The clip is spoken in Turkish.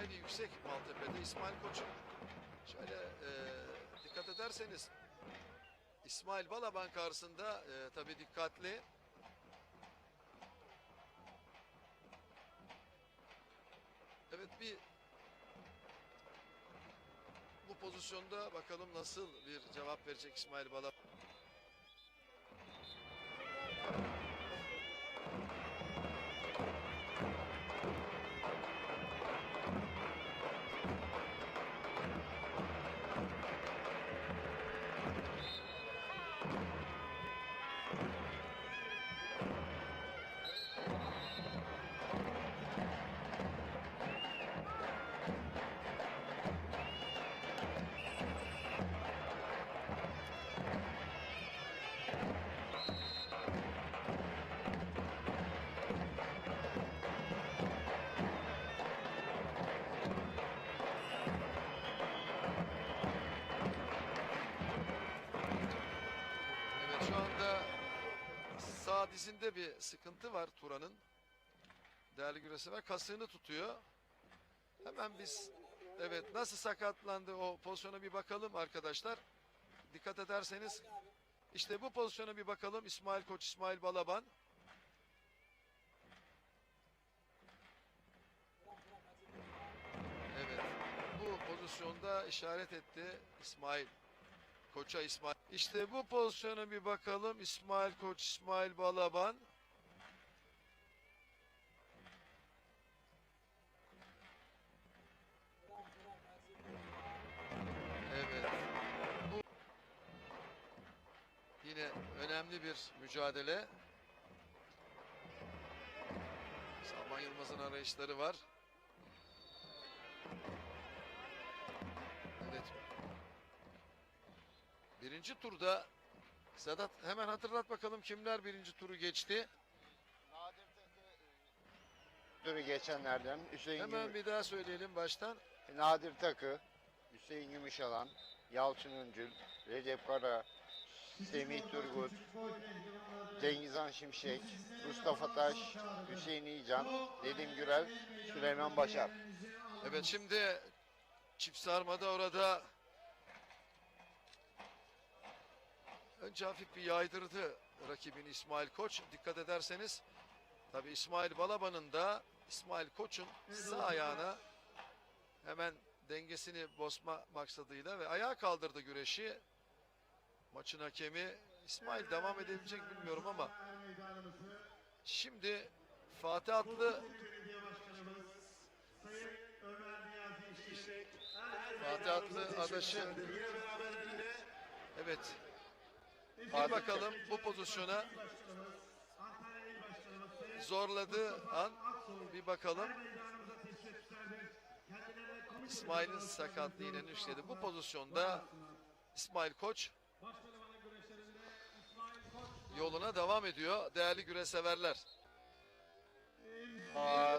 hayli yüksek Maltepe'de İsmail Koç'un. Şöyle e, dikkat ederseniz İsmail Balaban karşısında e, tabii dikkatli. Evet bir bu pozisyonda bakalım nasıl bir cevap verecek İsmail Balaban. Şu anda sağ dizinde bir sıkıntı var Turan'ın. Değerli güreşi ve kasığını tutuyor. Hemen biz evet nasıl sakatlandı o pozisyona bir bakalım arkadaşlar. Dikkat ederseniz işte bu pozisyona bir bakalım İsmail Koç İsmail Balaban. Evet bu pozisyonda işaret etti İsmail Koça İsmail. İşte bu pozisyona bir bakalım. İsmail Koç, İsmail Balaban. Evet. Bu yine önemli bir mücadele. Salman Yılmaz'ın arayışları var. Evet. Birinci turda Sedat hemen hatırlat bakalım kimler birinci turu geçti. Nadir Takı turu geçenlerden Hüseyin Hemen Gümüş, bir daha söyleyelim baştan. Nadir Takı, Hüseyin Gümüşalan, Yalçın Öncül, Recep Kara, Semih Turgut, Cengizhan Şimşek, Mustafa Taş, Hüseyin İyican, Nedim Gürel, Süleyman Başar. Evet şimdi çift sarmada orada önce hafif bir yaydırdı rakibini İsmail Koç. Dikkat ederseniz tabi İsmail Balaban'ın da İsmail Koç'un sağ ayağına hemen dengesini bozma maksadıyla ve ayağa kaldırdı güreşi. Maçın hakemi İsmail devam edebilecek bilmiyorum ama şimdi Fatih Atlı Fatih Atlı adaşı evet bir bakalım bu pozisyona zorladığı an bir bakalım. İsmail'in sakatlığıyla işledi. Bu pozisyonda İsmail Koç yoluna devam ediyor değerli güreseverler. Aa,